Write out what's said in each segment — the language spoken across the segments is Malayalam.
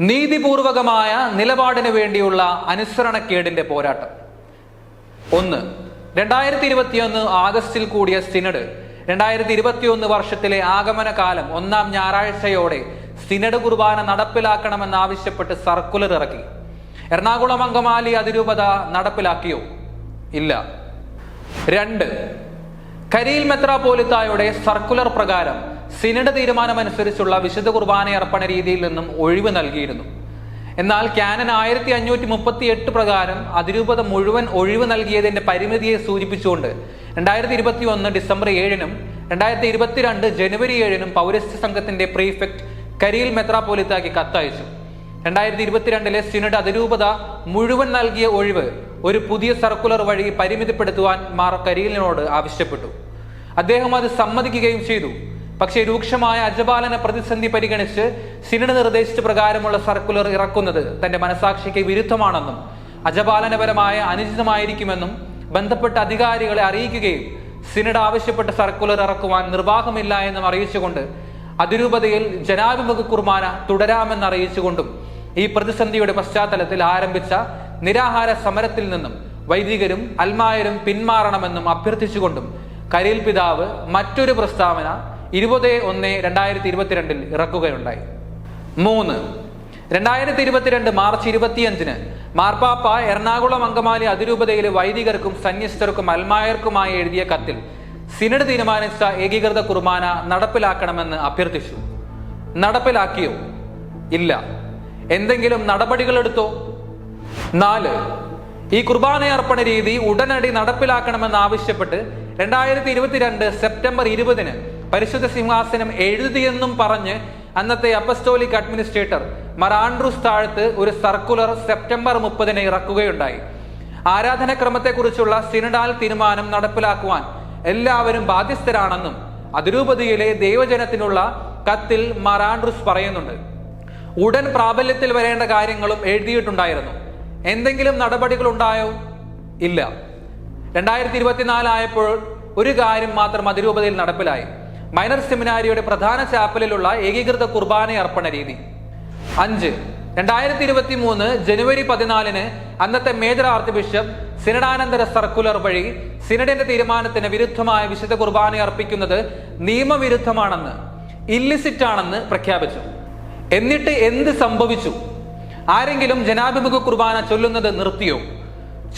നീതിപൂർവകമായ നിലപാടിന് വേണ്ടിയുള്ള അനുസരണക്കേടിന്റെ പോരാട്ടം. ഒന്ന് രണ്ടായിരത്തി ഇരുപത്തിയൊന്ന് ആഗസ്റ്റിൽ കൂടിയ സിനഡ് രണ്ടായിരത്തി ഇരുപത്തിയൊന്ന് വർഷത്തിലെ ആഗമന കാലം ഒന്നാം ഞായറാഴ്ചയോടെ സിനഡ് കുർബാന നടപ്പിലാക്കണമെന്നാവശ്യപ്പെട്ട് സർക്കുലർ ഇറക്കി. എറണാകുളം അങ്കമാലി അതിരൂപത നടപ്പിലാക്കിയോ? ഇല്ല. രണ്ട് കരിയിൽ മെത്രാപോലിത്തായുടെ സർക്കുലർ പ്രകാരം സിനഡ് തീരുമാനമനുസരിച്ചുള്ള വിശുദ്ധ കുർബാന അർപ്പണ രീതിയിൽ നിന്നും ഒഴിവ് നൽകിയിരുന്നു. എന്നാൽ ക്യാനൻ ആയിരത്തി അഞ്ഞൂറ്റി മുപ്പത്തി എട്ട് പ്രകാരം അതിരൂപത മുഴുവൻ ഒഴിവ് നൽകിയതിന്റെ പരിമിതിയെ സൂചിപ്പിച്ചുകൊണ്ട് രണ്ടായിരത്തി ഇരുപത്തി ഒന്ന് ഡിസംബർ ഏഴിനും രണ്ടായിരത്തി ഇരുപത്തിരണ്ട് ജനുവരി ഏഴിനും പൗരസ്ത്യ സംഘത്തിന്റെ പ്രീഫെക്ട് കരിയിൽ മെത്രാപോലിത്താക്കി കത്തയച്ചു. രണ്ടായിരത്തി ഇരുപത്തിരണ്ടിലെ സിനഡ് അതിരൂപത മുഴുവൻ നൽകിയ ഒഴിവ് ഒരു പുതിയ സർക്കുലർ വഴി പരിമിതപ്പെടുത്തുവാൻ മാർ കരിയിലിനോട് ആവശ്യപ്പെട്ടു. അദ്ദേഹം അത് സമ്മതിക്കുകയും ചെയ്തു. പക്ഷേ രൂക്ഷമായ അജപാലന പ്രതിസന്ധി പരിഗണിച്ച് സിനഡ് നിർദ്ദേശിച്ച പ്രകാരമുള്ള സർക്കുലർ ഇറക്കുന്നത് തന്റെ മനസാക്ഷിക്ക് വിരുദ്ധമാണെന്നും അജപാലനപരമായ അനുചിതമായിരിക്കുമെന്നും ബന്ധപ്പെട്ട അധികാരികളെ അറിയിക്കുകയും സിനഡ് ആവശ്യപ്പെട്ട സർക്കുലർ ഇറക്കുവാൻ നിർവാഹമില്ല എന്നും അറിയിച്ചുകൊണ്ട് അതിരൂപതയിൽ ജനാഭിമുഖ കുർബാന തുടരാമെന്ന് അറിയിച്ചുകൊണ്ടും ഈ പ്രതിസന്ധിയുടെ പശ്ചാത്തലത്തിൽ ആരംഭിച്ച നിരാഹാര സമരത്തിൽ നിന്നും വൈദികരും അൽമായരും പിന്മാറണമെന്നും അഭ്യർത്ഥിച്ചുകൊണ്ടും കരീൽ പിതാവ് മറ്റൊരു പ്രസ്താവന ഇരുപത് ഒന്ന് രണ്ടായിരത്തി ഇരുപത്തിരണ്ടിൽ ഇറക്കുകയുണ്ടായി. മൂന്ന് രണ്ടായിരത്തി ഇരുപത്തിരണ്ട് മാർച്ച് ഇരുപത്തിയഞ്ചിന് മാർപ്പാപ്പ എറണാകുളം അങ്കമാലി അതിരൂപതയിലെ വൈദികർക്കും സന്യസ്തർക്കും അൽമായർക്കുമായി എഴുതിയ കത്തിൽ സിനഡ് തീരുമാനിച്ച ഏകീകൃത കുർബാന നടപ്പിലാക്കണമെന്ന് അഭ്യർത്ഥിച്ചു. നടപ്പിലാക്കിയോ? ഇല്ല. എന്തെങ്കിലും നടപടികൾ എടുത്തോ നാല് ഈ കുർബാന അർപ്പണ രീതി ഉടനടി നടപ്പിലാക്കണമെന്ന് ആവശ്യപ്പെട്ട് രണ്ടായിരത്തി ഇരുപത്തിരണ്ട് സെപ്റ്റംബർ ഇരുപതിന് പരിശുദ്ധ സിംഹാസനം എഴുതിയെന്നും പറഞ്ഞ് അന്നത്തെ അപ്പസ്റ്റോലിക് അഡ്മിനിസ്ട്രേറ്റർ മറാൻഡ്രൂസ് താഴത്ത് ഒരു സർക്കുലർ സെപ്റ്റംബർ മുപ്പതിന് ഇറക്കുകയുണ്ടായി. ആരാധനക്രമത്തെക്കുറിച്ചുള്ള സിനഡാൽ തീരുമാനം നടപ്പിലാക്കുവാൻ എല്ലാവരും ബാധ്യസ്ഥരാണെന്നും അതിരൂപതയിലെ ദൈവജനത്തിനുള്ള കത്തിൽ മറാൻഡ്രൂസ് പറയുന്നുണ്ട്. ഉടൻ പ്രാബല്യത്തിൽ വരേണ്ട കാര്യങ്ങളും എഴുതിയിട്ടുണ്ടായിരുന്നു. എന്തെങ്കിലും നടപടികൾ ഉണ്ടായോ? ഇല്ല. രണ്ടായിരത്തി ഇരുപത്തിനാലായപ്പോൾ ഒരു കാര്യം മാത്രം അതിരൂപതയിൽ നടപ്പിലായി. മൈനർ സെമിനാരിയുടെ പ്രധാന ചാപ്പലിലുള്ള ഏകീകൃത കുർബാന അർപ്പണ രീതി. അഞ്ച്. രണ്ടായിരത്തി ഇരുപത്തി മൂന്ന് ജനുവരി പതിനാലിന് അന്നത്തെ മേജർ ആർച്ച് ബിഷപ്പ് സിനഡാനന്തര സർക്കുലർ വഴി സിനഡിന്റെ തീരുമാനത്തിന് വിരുദ്ധമായ വിശുദ്ധ കുർബാന അർപ്പിക്കുന്നത് നിയമവിരുദ്ധമാണെന്ന് ഇല്ലിസിറ്റ് ആണെന്ന് പ്രഖ്യാപിച്ചു. എന്നിട്ട് എന്ത് സംഭവിച്ചു? ആരെങ്കിലും ജനാഭിമുഖ കുർബാന ചൊല്ലുന്നത് നിർത്തിയോ?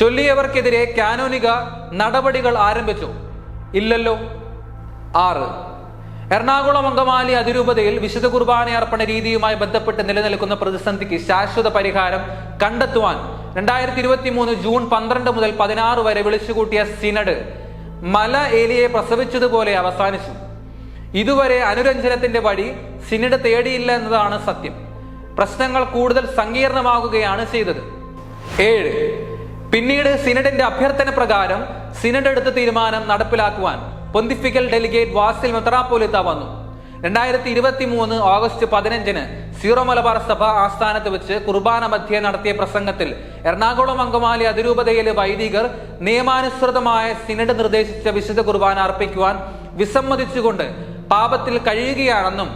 ചൊല്ലിയവർക്കെതിരെ കാനോനിക നടപടികൾ ആരംഭിച്ചു? ഇല്ലല്ലോ. ആറ്. എറണാകുളം അങ്കമാലി അതിരൂപതയിൽ വിശുദ്ധ കുർബാന അർപ്പണ രീതിയുമായി ബന്ധപ്പെട്ട് നിലനിൽക്കുന്ന പ്രതിസന്ധിക്ക് ശാശ്വത പരിഹാരം കണ്ടെത്തുവാൻ രണ്ടായിരത്തി ഇരുപത്തി മൂന്ന് ജൂൺ പന്ത്രണ്ട് മുതൽ പതിനാറ് വരെ വിളിച്ചുകൂട്ടിയ സിനഡ് മല ഏലിയെ പ്രസവിച്ചതുപോലെ അവസാനിച്ചു. ഇതുവരെ അനുരഞ്ജനത്തിന്റെ വഴി സിനഡ് തേടിയില്ല എന്നതാണ് സത്യം. പ്രശ്നങ്ങൾ കൂടുതൽ സങ്കീർണമാകുകയാണ് ചെയ്തത്. ഏഴ് പിന്നീട് സിനഡിന്റെ അഭ്യർത്ഥന പ്രകാരം സിനഡ് എടുത്ത തീരുമാനം നടപ്പിലാക്കുവാൻ പൊന്തിഫിക്കൽ ഡെലിഗേറ്റ് വാസിൽ മെത്രാപ്പോലിത്ത വന്നു. രണ്ടായിരത്തി ഇരുപത്തി മൂന്ന് ഓഗസ്റ്റ് പതിനഞ്ചിന് സീറോ മലബാർ സഭ ആസ്ഥാനത്ത് വെച്ച് കുർബാന മധ്യേ നടത്തിയ പ്രസംഗത്തിൽ എറണാകുളം അങ്കമാലി അതിരൂപതയിലെ വൈദികർ നിയമാനുസൃതമായ സിനഡ് നിർദ്ദേശിച്ച വിശുദ്ധ കുർബാന അർപ്പിക്കുവാൻ വിസമ്മതിച്ചുകൊണ്ട് പാപത്തിൽ കഴിയുകയാണെന്നും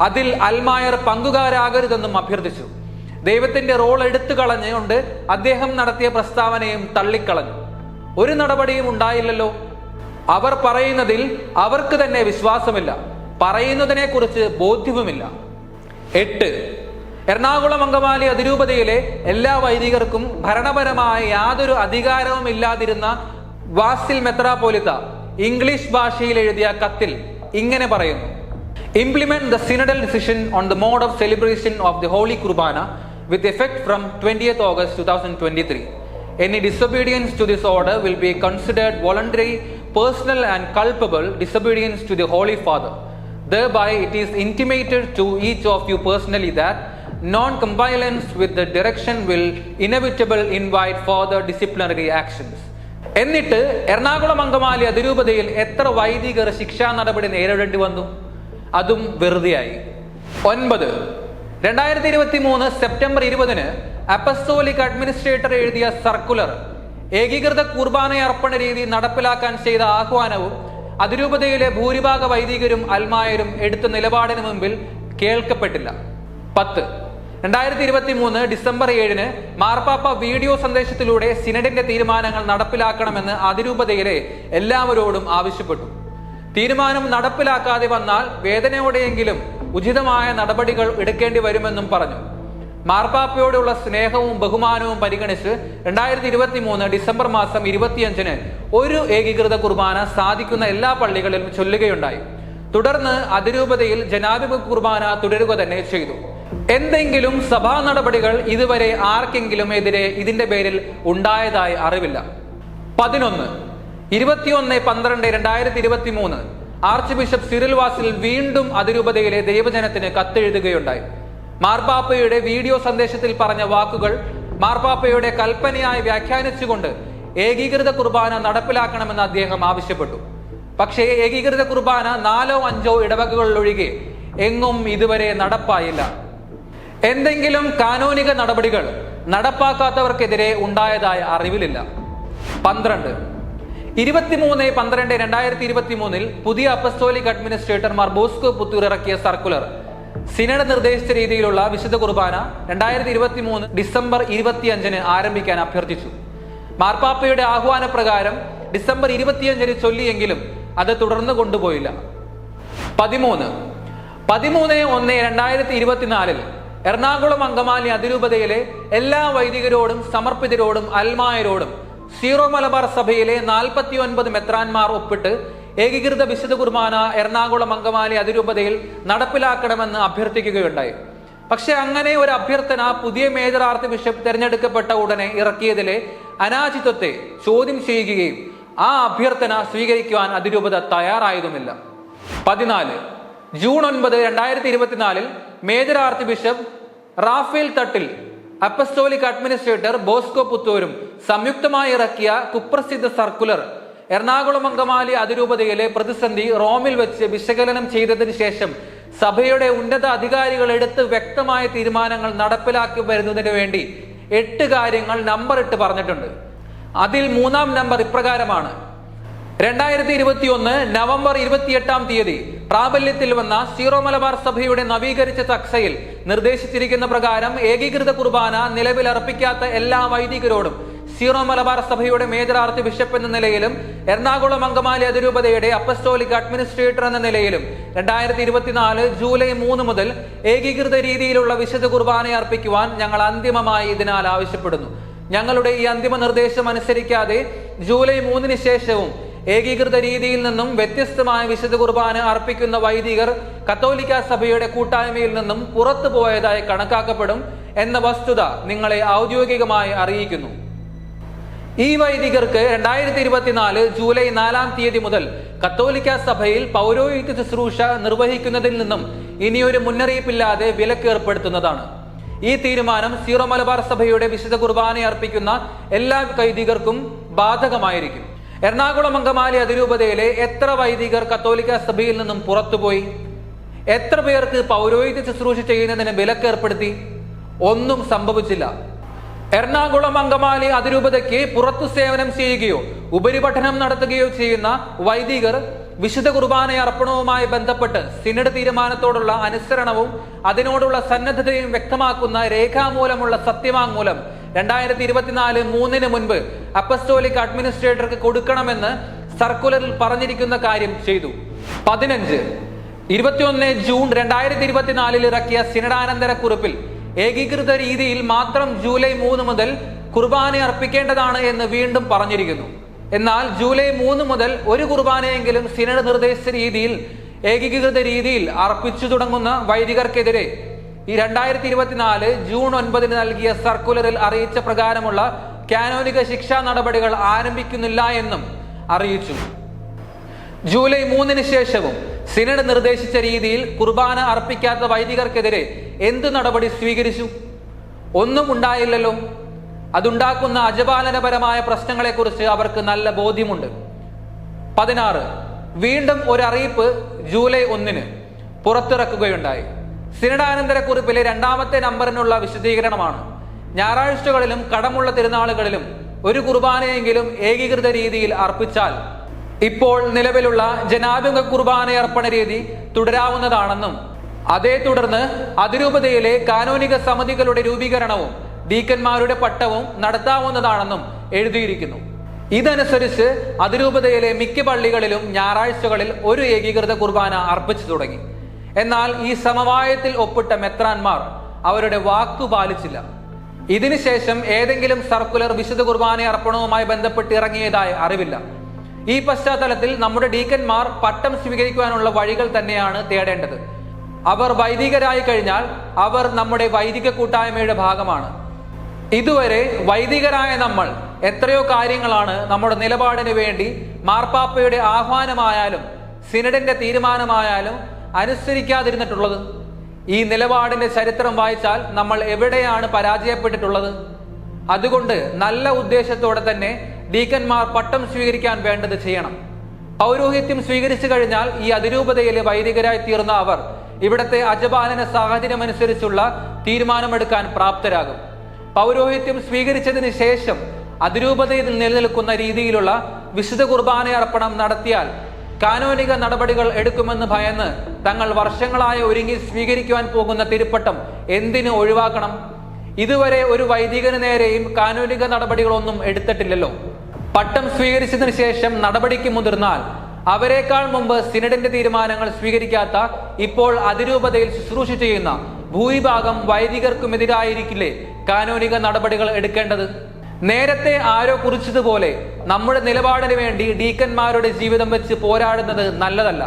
അതിൽ അൽമായർ പങ്കുകാരാകരുതെന്നും അഭ്യർത്ഥിച്ചു. ദൈവത്തിന്റെ റോൾ എടുത്തു കളഞ്ഞുകൊണ്ട് അദ്ദേഹം നടത്തിയ പ്രസ്താവനയും തള്ളിക്കളഞ്ഞു. ഒരു നടപടിയും ഉണ്ടായില്ലല്ലോ. അവർ പറയുന്നതിൽ അവർക്ക് തന്നെ വിശ്വാസമില്ല. പറയുന്നതിനെ കുറിച്ച് ബോധ്യവുമില്ല. എട്ട്. എറണാകുളം അങ്കമാലി അതിരൂപതയിലെ എല്ലാ വൈദികർക്കും ഭരണപരമായ യാതൊരു അധികാരവും ഇല്ലാതിരുന്ന വാസിൽ മെത്രാപോലിത്ത ഇംഗ്ലീഷ് ഭാഷയിൽ എഴുതിയ കത്തിൽ ഇങ്ങനെ പറയുന്നു. Implement the synodal decision on the mode of celebration of the holy Qurbana with effect from twenty August two thousand twenty three any disobedience to this order will be considered voluntary personal, and culpable disobedience to the Holy Father. Thereby, it is intimated to each of you personally that non compliance with the direction will inevitably invite further disciplinary actions. എന്നിട്ട് എറണാകുളം അങ്കമാലി അതിരൂപതയിൽ എത്ര വൈദികർ ശിക്ഷാ നടപടി നേരിടേണ്ടി വന്നു അതും വെറുതെയായി ഒൻപത് രണ്ടായിരത്തി ഇരുപത്തി മൂന്ന് സെപ്റ്റംബർ ഇരുപതിന് അപ്പസ്തോലിക് അഡ്മിനിസ്ട്രേറ്റർ എഴുതിയ സർക്കുലർ ഏകീകൃത കുർബാന അർപ്പണ രീതി നടപ്പിലാക്കാൻ ചെയ്ത ആഹ്വാനവും അതിരൂപതയിലെ ഭൂരിഭാഗ വൈദികരും അൽമായരും എടുത്ത നിലപാടിന് മുമ്പിൽ കേൾക്കപ്പെട്ടില്ല. പത്ത്. രണ്ടായിരത്തി ഇരുപത്തി മൂന്ന് ഡിസംബർ ഏഴിന് മാർപ്പാപ്പ വീഡിയോ സന്ദേശത്തിലൂടെ സിനഡിന്റെ തീരുമാനങ്ങൾ നടപ്പിലാക്കണമെന്ന് അതിരൂപതയിലെ എല്ലാവരോടും ആവശ്യപ്പെട്ടു. തീരുമാനം നടപ്പിലാക്കാതെ വന്നാൽ വേദനയോടെയെങ്കിലും ഉചിതമായ നടപടികൾ എടുക്കേണ്ടി വരുമെന്നും പറഞ്ഞു. മാർപ്പാപ്പയോടുള്ള സ്നേഹവും ബഹുമാനവും പരിഗണിച്ച് രണ്ടായിരത്തി ഇരുപത്തി മൂന്ന് ഡിസംബർ മാസം ഇരുപത്തിയഞ്ചിന് ഒരു ഏകീകൃത കുർബാന സാധിക്കുന്ന എല്ലാ പള്ളികളിലും ചൊല്ലുകയുണ്ടായി. തുടർന്ന് അതിരൂപതയിൽ ജനാധിപത്യ കുർബാന തുടരുക തന്നെ ചെയ്തു. എന്തെങ്കിലും സഭാ നടപടികൾ ഇതുവരെ ആർക്കെങ്കിലും എതിരെ ഇതിന്റെ പേരിൽ ഉണ്ടായതായി അറിവില്ല. പതിനൊന്ന് ഇരുപത്തിയൊന്ന് പന്ത്രണ്ട് രണ്ടായിരത്തി ഇരുപത്തി മൂന്ന് ആർച്ച് ബിഷപ്പ് സിറിൽ വാസിൽ വീണ്ടും അതിരൂപതയിലെ ദൈവജനത്തിന് കത്തെഴുതുകയുണ്ടായി. മാർപ്പാപ്പയുടെ വീഡിയോ സന്ദേശത്തിൽ പറഞ്ഞ വാക്കുകൾ മാർപ്പാപ്പയുടെ കൽപ്പനയായി വ്യാഖ്യാനിച്ചുകൊണ്ട് ഏകീകൃത കുർബാന നടപ്പിലാക്കണമെന്ന് അദ്ദേഹം ആവശ്യപ്പെട്ടു. പക്ഷേ ഏകീകൃത കുർബാന നാലോ അഞ്ചോ ഇടവകകളിലൊഴികെ എങ്ങും ഇതുവരെ നടപ്പായില്ല. എന്തെങ്കിലും കാനോനിക നടപടികൾ നടപ്പാക്കാത്തവർക്കെതിരെ ഉണ്ടായതായ അറിവിലില്ല. പന്ത്രണ്ട്. ഇരുപത്തിമൂന്ന് പന്ത്രണ്ട് രണ്ടായിരത്തി ഇരുപത്തി മൂന്നിൽ പുതിയ അപ്പസ്തോലിക് അഡ്മിനിസ്ട്രേറ്റർമാർ ബോസ്കോ പുത്തൂർ ഇറക്കിയ സർക്കുലർ സിനഡ് നിർദ്ദേശിച്ച രീതിയിലുള്ള വിശുദ്ധ കുർബാന രണ്ടായിരത്തി ഇരുപത്തി മൂന്ന് ഡിസംബർ ഇരുപത്തിയഞ്ചിന് ആരംഭിക്കാൻ അഭ്യർത്ഥിച്ചു. മാർപ്പാപ്പയുടെ ആഹ്വാന പ്രകാരം ഡിസംബർ ഇരുപത്തിയഞ്ചിന് ചൊല്ലിയെങ്കിലും അത് തുടർന്ന് കൊണ്ടുപോയില്ല. പതിമൂന്ന്. പതിമൂന്ന് ഒന്ന് രണ്ടായിരത്തി ഇരുപത്തിനാലിൽ എറണാകുളം അങ്കമാലി അതിരൂപതയിലെ എല്ലാ വൈദികരോടും സമർപ്പിതരോടും അൽമായരോടും സീറോ മലബാർ സഭയിലെ നാൽപ്പത്തി ഒൻപത് മെത്രാൻമാർ ഒപ്പിട്ട് ഏകീകൃത വിശുദ്ധ കുർബാന എറണാകുളം അങ്കമാലി അതിരൂപതയിൽ നടപ്പിലാക്കണമെന്ന് അഭ്യർത്ഥിക്കുകയുണ്ടായി. പക്ഷേ അങ്ങനെ ഒരു അഭ്യർത്ഥന പുതിയ മേജർ ആർത്തി ബിഷപ്പ് തിരഞ്ഞെടുക്കപ്പെട്ട ഉടനെ ഇറക്കിയതിലെ അനാചിത്വത്തെ ചോദ്യം ചെയ്യുകയും ആ അഭ്യർത്ഥന സ്വീകരിക്കുവാൻ അതിരൂപത തയ്യാറായതുമില്ല പതിനാല് ജൂൺ ഒൻപത് രണ്ടായിരത്തി ഇരുപത്തിനാലിൽ major archbishop Raphael Thattil apostolic administrator Bosco പുത്തൂരും സംയുക്തമായി ഇറക്കിയ കുപ്രസിദ്ധ സർക്കുലർ എറണാകുളം അങ്കമാലി അതിരൂപതയിലെ പ്രതിസന്ധി റോമിൽ വെച്ച് വിശകലനം ചെയ്തതിന് ശേഷം സഭയുടെ ഉന്നത അധികാരികൾ എടുത്ത് വ്യക്തമായ തീരുമാനങ്ങൾ നടപ്പിലാക്കി വരുന്നതിന് വേണ്ടി എട്ട് കാര്യങ്ങൾ നമ്പർ ഇട്ട് പറഞ്ഞിട്ടുണ്ട്. അതിൽ മൂന്നാം നമ്പർ ഇപ്രകാരമാണ്. രണ്ടായിരത്തി ഇരുപത്തി ഒന്ന് നവംബർ ഇരുപത്തിയെട്ടാം തീയതി പ്രാബല്യത്തിൽ വന്ന സീറോ മലബാർ സഭയുടെ നവീകരിച്ച തക്സയിൽ നിർദ്ദേശിച്ചിരിക്കുന്ന പ്രകാരം ഏകീകൃത കുർബാന നിലവിൽ അർപ്പിക്കാത്ത എല്ലാ വൈദികരോടും സീറോ മലബാർ സഭയുടെ മേജർ ആർച്ച് ബിഷപ്പ് എന്ന നിലയിലും എറണാകുളം അങ്കമാലി അതിരൂപതയുടെ അപ്പസ്റ്റോലിക് അഡ്മിനിസ്ട്രേറ്റർ എന്ന നിലയിലും രണ്ടായിരത്തി ഇരുപത്തിനാല് ജൂലൈ മൂന്ന് മുതൽ ഏകീകൃത രീതിയിലുള്ള വിശുദ്ധ കുർബാന അർപ്പിക്കുവാൻ ഞങ്ങൾ അന്തിമമായി ഇതിനാൽ ആവശ്യപ്പെടുന്നു. ഞങ്ങളുടെ ഈ അന്തിമ നിർദ്ദേശം അനുസരിക്കാതെ ജൂലൈ മൂന്നിന് ശേഷവും ഏകീകൃത രീതിയിൽ നിന്നും വ്യത്യസ്തമായ വിശുദ്ധ കുർബാന അർപ്പിക്കുന്ന വൈദികർ കത്തോലിക്ക സഭയുടെ കൂട്ടായ്മയിൽ നിന്നും പുറത്തു പോയതായി കണക്കാക്കപ്പെടും എന്ന വസ്തുത നിങ്ങളെ ഔദ്യോഗികമായി അറിയിക്കുന്നു. ഈ വൈദികർക്ക് രണ്ടായിരത്തി ഇരുപത്തിനാല് ജൂലൈ നാലാം തീയതി മുതൽ കത്തോലിക്ക സഭയിൽ പൗരോഹിത്യ ശുശ്രൂഷ നിർവഹിക്കുന്നതിൽ നിന്നും ഇനിയൊരു മുന്നറിയിപ്പില്ലാതെ വിലക്ക് ഏർപ്പെടുത്തുന്നതാണ്. ഈ തീരുമാനം സീറോ മലബാർ സഭയുടെ വിശുദ്ധ കുർബാന അർപ്പിക്കുന്ന എല്ലാ വൈദികർക്കും ബാധകമായിരിക്കും. എറണാകുളം അങ്കമാലി അതിരൂപതയിലെ എത്ര വൈദികർ കത്തോലിക്ക സഭയിൽ നിന്നും പുറത്തുപോയി? എത്ര പേർക്ക് പൗരോഹിത്യ ശുശ്രൂഷ ചെയ്യുന്നതിന് വിലക്ക് ഏർപ്പെടുത്തി? ഒന്നും സംഭവിച്ചില്ല. എറണാകുളം അങ്കമാലി അതിരൂപതയ്ക്ക് പുറത്തു സേവനം ചെയ്യുകയോ ഉപരിപഠനം നടത്തുകയോ ചെയ്യുന്ന വൈദികർ വിശുദ്ധ കുർബാന അർപ്പണവുമായി ബന്ധപ്പെട്ട് സിനഡ് തീരുമാനത്തോടുള്ള അനുസരണവും അതിനോടുള്ള സന്നദ്ധതയും വ്യക്തമാക്കുന്ന രേഖാമൂലമുള്ള സത്യവാങ്മൂലം രണ്ടായിരത്തി ഇരുപത്തിനാല് മൂന്നിന് മുൻപ് അപ്പസ്റ്റോലിക് അഡ്മിനിസ്ട്രേറ്റർക്ക് കൊടുക്കണമെന്ന് സർക്കുലറിൽ പറഞ്ഞിരിക്കുന്ന കാര്യം ചെയ്തു. പതിനഞ്ച്. ഇരുപത്തിയൊന്ന് ജൂൺ രണ്ടായിരത്തി ഇരുപത്തിനാലിൽ ഇറക്കിയ സിനഡാനന്തര കുറിപ്പിൽ ഏകീകൃത രീതിയിൽ മാത്രം ജൂലൈ മൂന്ന് മുതൽ കുർബാന അർപ്പിക്കേണ്ടതാണ് എന്ന് വീണ്ടും പറഞ്ഞിരിക്കുന്നു. എന്നാൽ ജൂലൈ മൂന്ന് മുതൽ ഒരു കുർബാനയെങ്കിലും സിനഡ് നിർദ്ദേശിച്ച രീതിയിൽ ഏകീകൃത രീതിയിൽ അർപ്പിച്ചു തുടങ്ങുന്ന വൈദികർക്കെതിരെ ഈ രണ്ടായിരത്തി ഇരുപത്തിനാല് ജൂൺ ഒൻപതിന് നൽകിയ സർക്കുലറിൽ അറിയിച്ച പ്രകാരമുള്ള കാനോനിക ശിക്ഷാ നടപടികൾ ആരംഭിക്കുന്നില്ല എന്നും അറിയിച്ചു. ജൂലൈ മൂന്നിന് ശേഷവും സിനഡ് നിർദ്ദേശിച്ച രീതിയിൽ കുർബാന അർപ്പിക്കാത്ത വൈദികർക്കെതിരെ എന്ത് നടപടി സ്വീകരിച്ചു? ഒന്നും ഉണ്ടായില്ലല്ലോ. അതുണ്ടാക്കുന്ന അജപാലനപരമായ പ്രശ്നങ്ങളെക്കുറിച്ച് അവർക്ക് നല്ല ബോധ്യമുണ്ട്. പതിനാറ്. വീണ്ടും ഒരു അറിയിപ്പ് ജൂലൈ ഒന്നിന് പുറത്തിറക്കുകയുണ്ടായി. സിനഡാനന്തര കുറിപ്പിലെ രണ്ടാമത്തെ നമ്പറിനുള്ള വിശദീകരണമാണ്. ഞായറാഴ്ചകളിലും കടമുള്ള തിരുനാളുകളിലും ഒരു കുർബാനയെങ്കിലും ഏകീകൃത രീതിയിൽ അർപ്പിച്ചാൽ ഇപ്പോൾ നിലവിലുള്ള ജനാഭിമുഖ കുർബാന അർപ്പണ രീതി തുടരാവുന്നതാണെന്നും അതേ തുടർന്ന് അതിരൂപതയിലെ കാനോനിക സമിതികളുടെ രൂപീകരണവും ഡീക്കന്മാരുടെ പട്ടവും നടത്താവുന്നതാണെന്നും എഴുതിയിരിക്കുന്നു. ഇതനുസരിച്ച് അതിരൂപതയിലെ മിക്ക പള്ളികളിലും ഞായറാഴ്ചകളിൽ ഒരു ഏകീകൃത കുർബാന അർപ്പിച്ചു തുടങ്ങി. എന്നാൽ ഈ സമവായത്തിൽ ഒപ്പിട്ട മെത്രാൻമാർ അവരുടെ വാക്കു പാലിച്ചില്ല. ഇതിനുശേഷം ഏതെങ്കിലും സർക്കുലർ വിശുദ്ധ കുർബാന അർപ്പണവുമായി ബന്ധപ്പെട്ട് ഇറങ്ങിയതായി അറിവില്ല. ഈ പശ്ചാത്തലത്തിൽ നമ്മുടെ ഡീക്കന്മാർ പട്ടം സ്വീകരിക്കുവാനുള്ള വഴികൾ തന്നെയാണ് തേടേണ്ടത്. അവർ വൈദികരായി കഴിഞ്ഞാൽ അവർ നമ്മുടെ വൈദിക കൂട്ടായ്മയുടെ ഭാഗമാണ്. ഇതുവരെ വൈദികരായ നമ്മൾ എത്രയോ കാര്യങ്ങളാണ് നമ്മുടെ നിലപാടിന് വേണ്ടി മാർപ്പാപ്പയുടെ ആഹ്വാനമായാലും സിനഡിന്റെ തീരുമാനമായാലും അനുസരിക്കാതിരുന്നിട്ടുള്ളത്. ഈ നിലപാടിന്റെ ചരിത്രം വായിച്ചാൽ നമ്മൾ എവിടെയാണ് പരാജയപ്പെട്ടിട്ടുള്ളത്? അതുകൊണ്ട് നല്ല ഉദ്ദേശത്തോടെ തന്നെ ഡീക്കന്മാർ പട്ടം സ്വീകരിക്കാൻ വേണ്ടത് ചെയ്യണം. പൗരോഹിത്യം സ്വീകരിച്ചു കഴിഞ്ഞാൽ ഈ അതിരൂപതയിലെ വൈദികരായി തീർന്ന അവർ ഇവിടത്തെ അജപാലന സാഹചര്യമനുസരിച്ചുള്ള തീരുമാനമെടുക്കാൻ പ്രാപ്തരാകും. പൗരോഹിത്യം സ്വീകരിച്ചതിന് ശേഷം അതിരൂപതയിൽ നിലനിൽക്കുന്ന രീതിയിലുള്ള വിശുദ്ധ കുർബാന അർപ്പണം നടത്തിയാൽ കാനോനിക നടപടികൾ എടുക്കുമെന്ന് ഭയന്ന് തങ്ങൾ വർഷങ്ങളായി ഒരുങ്ങി സ്വീകരിക്കുവാൻ പോകുന്ന തിരുപ്പട്ടം എന്തിനു ഒഴിവാക്കണം? ഇതുവരെ ഒരു വൈദികന് നേരെയും കാനോനിക നടപടികളൊന്നും എടുത്തിട്ടില്ലല്ലോ. പട്ടം സ്വീകരിച്ചതിന് ശേഷം നടപടിക്ക് മുതിർന്നാൽ അവരെക്കാൾ മുമ്പ് സിനഡിന്റെ തീരുമാനങ്ങൾ സ്വീകരിക്കാത്ത ഇപ്പോൾ അതിരൂപതയിൽ ശുശ്രൂഷ ചെയ്യുന്ന ഭൂരിഭാഗം വൈദികർക്കുമെതിരായിരിക്കില്ലേ കാനോനിക നടപടികൾ എടുക്കേണ്ടത്? നേരത്തെ ആരോ കുറിച്ചതുപോലെ നമ്മുടെ നിലപാടിന് വേണ്ടി ഡീക്കന്മാരുടെ ജീവിതം വെച്ച് പോരാടുന്നത് നല്ലതല്ല.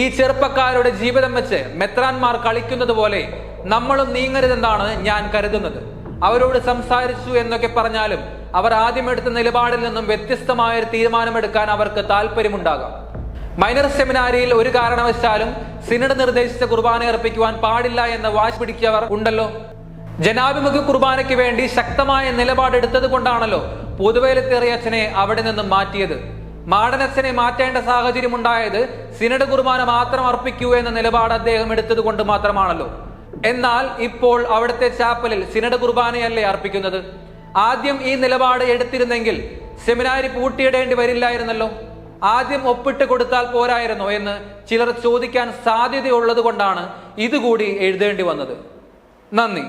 ഈ ചെറുപ്പക്കാരുടെ ജീവിതം വെച്ച് മെത്രാൻമാർ കളിക്കുന്നത് പോലെ നമ്മളും നീങ്ങരുതെന്നാണ് ഞാൻ കരുതുന്നത്. അവരോട് സംസാരിച്ചു എന്നൊക്കെ പറഞ്ഞാലും അവർ ആദ്യം എടുത്ത നിലപാടിൽ നിന്നും വ്യത്യസ്തമായ ഒരു തീരുമാനമെടുക്കാൻ അവർക്ക് താല്പര്യമുണ്ടാകാം മൈനർ സെമിനാരിയിൽ ഒരു കാരണവശാലും സിനഡ് നിർദ്ദേശിച്ച കുർബാന അർപ്പിക്കുവാൻ പാടില്ല എന്ന് വാശി പിടിച്ചവർ ഉണ്ടല്ലോ. ജനാഭിമുഖ കുർബാനയ്ക്ക് വേണ്ടി ശക്തമായ നിലപാടെടുത്തത് കൊണ്ടാണല്ലോ പൊതുവേലത്തേറിയ അച്ഛനെ അവിടെ നിന്നും മാറ്റിയത്. മാടനച്ഛനെ മാറ്റേണ്ട സാഹചര്യം ഉണ്ടായത് സിനഡ് കുർബാന മാത്രം അർപ്പിക്കൂ എന്ന നിലപാട് അദ്ദേഹം എടുത്തത് കൊണ്ട് മാത്രമാണല്ലോ. എന്നാൽ ഇപ്പോൾ അവിടുത്തെ ചാപ്പലിൽ സിനഡ് കുർബാനയല്ലേ അർപ്പിക്കുന്നത്? ആദ്യം ഈ നിലപാട് എടുത്തിരുന്നെങ്കിൽ സെമിനാരി പൂട്ടിയിടേണ്ടി വരില്ലായിരുന്നല്ലോ. ആദ്യം ഒപ്പിട്ട് കൊടുത്താൽ പോരായിരുന്നോ എന്ന് ചിലർ ചോദിക്കാൻ സാധ്യതയുള്ളത് കൊണ്ടാണ് ഇതുകൂടി എഴുതേണ്ടി വന്നത്. നന്ദി.